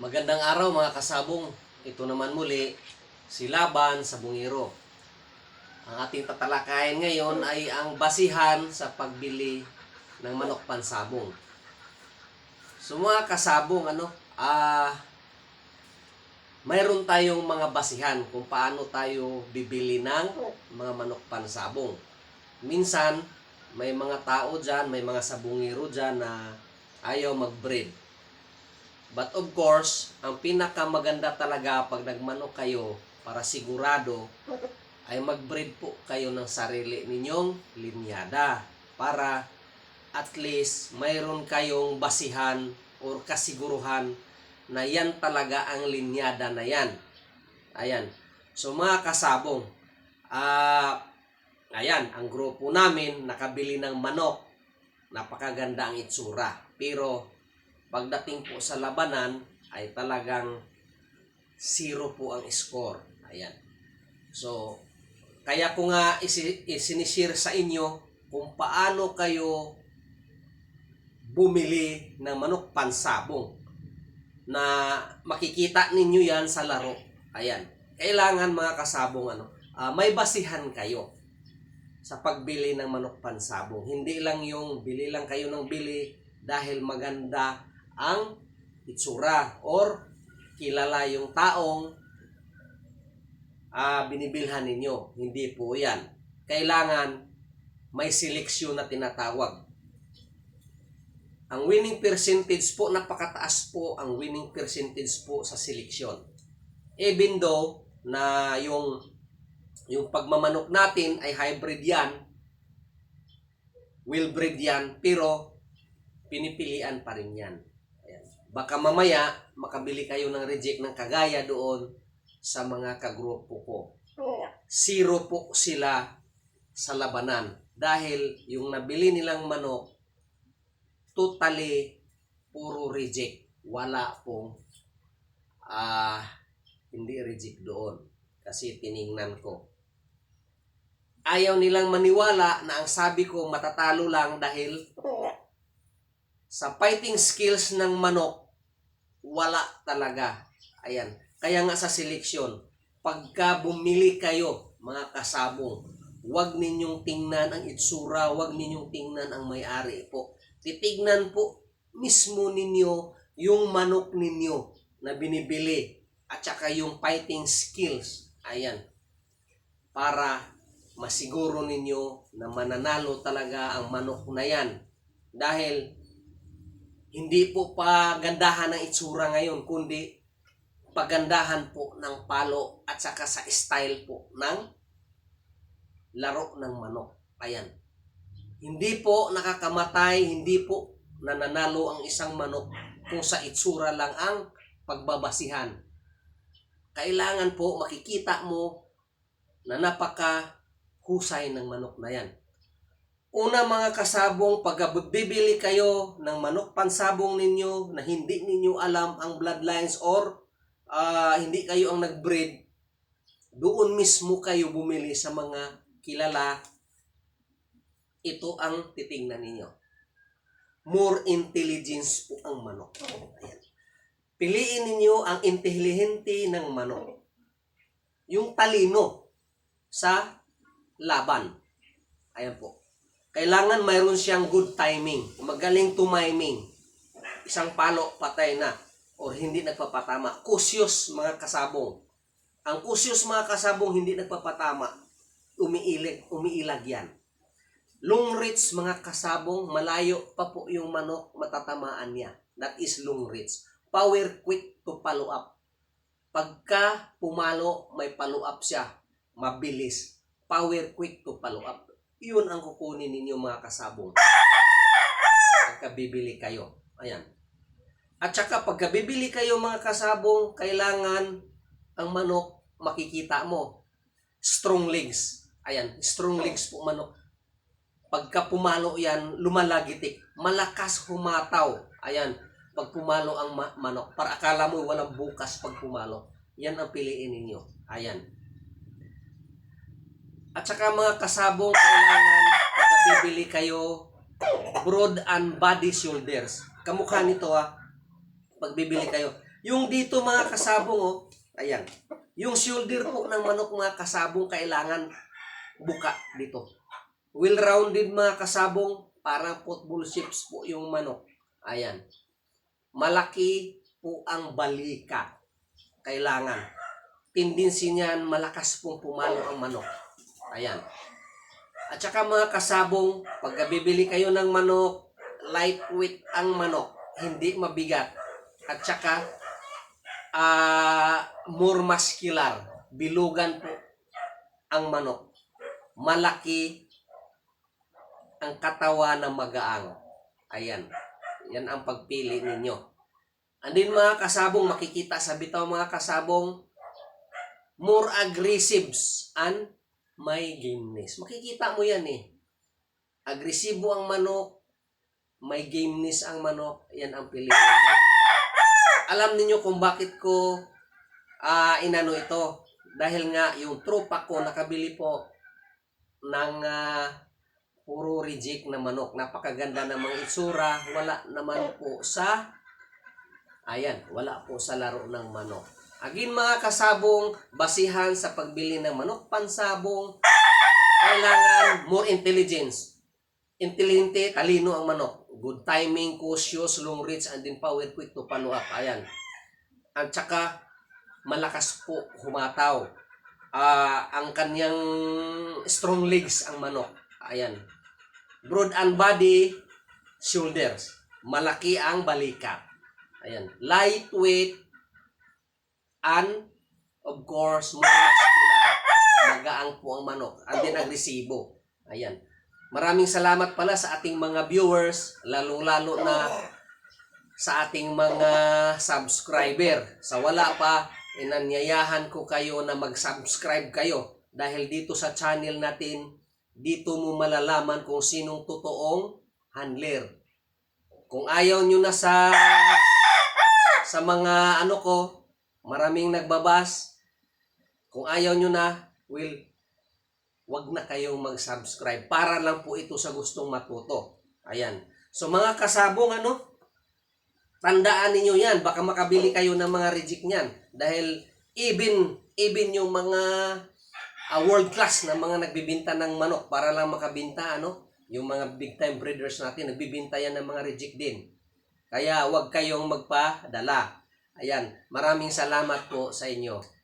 Magandang araw mga kasabong. Ito naman muli, si Laban sa Bungiro. Ang ating tatalakayin ngayon ay ang basihan sa pagbili ng manok pansabong. So mga kasabong, ano, ah, mayroon tayong mga basihan kung paano tayo bibili ng mga manok pansabong. Minsan, may mga tao dyan, may mga sabungiro dyan na ayaw mag-breed. But of course, ang pinakamaganda talaga pag nagmanok kayo para sigurado ay mag-breed po kayo ng sarili ninyong linyada para at least mayroon kayong basihan or kasiguruhan na yan talaga ang linyada na yan. Ayan. So mga kasabong, ah ayan, ang grupo namin nakabili ng manok. Napakaganda ang itsura. Pero pagdating po sa labanan ay talagang zero po ang score. Ayan. So, kaya ko nga isi, isinishare sa inyo kung paano kayo bumili ng manok pansabong na makikita ninyo yan sa laro. Ayan. Kailangan mga kasabong ano, ah, may basihan kayo sa pagbili ng manok pansabong. Hindi lang yung bili lang kayo ng bili dahil maganda ang itsura or kilala yung taong ah, binibilhan ninyo. Hindi po yan. Kailangan may seleksyon na tinatawag. Ang winning percentage po, napakataas po ang winning percentage po sa seleksyon. Even though na yung yung pagmamanok natin ay hybrid yan, will breed yan, pero pinipilian pa rin yan. Baka mamaya, makabili kayo ng reject ng kagaya doon sa mga kagrupo ko. Zero po sila sa labanan. Dahil yung nabili nilang manok, totally puro reject. Wala pong ah hindi reject doon. Kasi tiningnan ko. Ayaw nilang maniwala na ang sabi ko matatalo lang dahil sa fighting skills ng manok, wala talaga. Ayan. Kaya nga sa seleksyon, pagka bumili kayo, mga kasabong, huwag ninyong tingnan ang itsura, huwag ninyong tingnan ang may-ari po. Titignan po mismo ninyo yung manok ninyo na binibili at saka yung fighting skills. Ayan. Para masiguro ninyo na mananalo talaga ang manok na yan. Dahil hindi po pagandahan ng itsura ngayon, kundi pagandahan po ng palo at saka sa style po ng laro ng manok. Ayan. Hindi po nakakamatay, hindi po nananalo ang isang manok kung sa itsura lang ang pagbabasihan. Kailangan po makikita mo na napaka husay ng manok na yan. Una mga kasabong, pag bibili kayo ng manok pansabong ninyo na hindi ninyo alam ang bloodlines or ah, hindi kayo ang nag-breed, doon mismo kayo bumili sa mga kilala. Ito ang titingnan ninyo. More intelligence po ang manok. Ayan. Piliin ninyo ang intelihente ng manok. Yung talino sa laban. Ayan po. Kailangan mayroon siyang good timing. Magaling tumiming. Isang palo, patay na. Or hindi nagpapatama. Kusyos, mga kasabong. Ang kusyos, mga kasabong, hindi nagpapatama. Umiilag, umiilag yan. Long reach, mga kasabong, malayo pa po yung manok, matatamaan niya. That is long reach. Power quick to follow up. Pagka pumalo, may follow up siya. Mabilis. Power quick to follow up. Yun ang kukunin ninyo mga kasabong. Pagka bibili kayo. Ayan. At saka pagka bibili kayo mga kasabong, kailangan ang manok makikita mo. Strong legs. Ayan, strong legs po manok. Pagka pumalo yan, lumalagitik. Malakas humataw. Ayan, pag pumalo ang ma- manok. Para akala mo walang bukas pag pumalo. Yan ang piliin ninyo. Ayan. At saka mga kasabong, kailangan pagka bibili kayo, broad and body shoulders. Kamukha nito ah, pag bibili kayo, Yung dito mga kasabong, oh, ayan. Yung shoulder po ng manok mga kasabong kailangan buka dito. Well-rounded mga kasabong, parang football shapes po yung manok. Ayan. Malaki po ang balika. Kailangan. Tendency niyan, malakas pong pumalo ang manok. Ayan. At saka mga kasabong, pag bibili kayo ng manok, lightweight ang manok, hindi mabigat. At saka, ah more muscular, bilugan po ang manok. Malaki ang katawan na magaang. Ayan. Yan ang pagpili ninyo. Andin mga kasabong, makikita sa bitaw mga kasabong, more aggressives and may gameness. Makikita mo yan eh. Agresibo ang manok, may gameness ang manok, yan ang piliin mo. Alam niyo kung bakit ko ah inano ito. Dahil nga yung tropa ko nakabili po ng ah, puro reject na manok. Napakaganda ng mga itsura. Wala naman po sa ayan, wala po sa laro ng manok. Agin mga kasabong, basihan sa pagbili ng manok pansabong, kailangan more intelligence. Intelligente, talino ang manok. Good timing, cautious, long reach, and then power quick to follow. Ayan. At saka, malakas po humataw. Ah, ang kanyang strong legs ang manok. Ayan. Broad and body, shoulders. Malaki ang balikat. Ayan. Lightweight and of course, more muscular. Magaang po ang manok. And then agresibo. Ayan. Maraming salamat pala sa ating mga viewers, lalong-lalo na sa ating mga subscriber. Sa wala pa, inanyayahan ko kayo na mag-subscribe kayo dahil dito sa channel natin, dito mo malalaman kung sinong totoong handler. Kung ayaw nyo na sa sa mga ano ko, maraming nagbabas. Kung ayaw nyo na, will wag na kayong mag-subscribe. Para lang po ito sa gustong matuto. Ayan. So mga kasabong ano, tandaan ninyo yan. Baka makabili kayo ng mga reject niyan. Dahil even, even yung mga ah, world class na mga nagbibinta ng manok para lang makabinta, ano, yung mga big time breeders natin, nagbibinta yan ng mga reject din. Kaya wag kayong magpadala. Ayan, maraming salamat po sa inyo.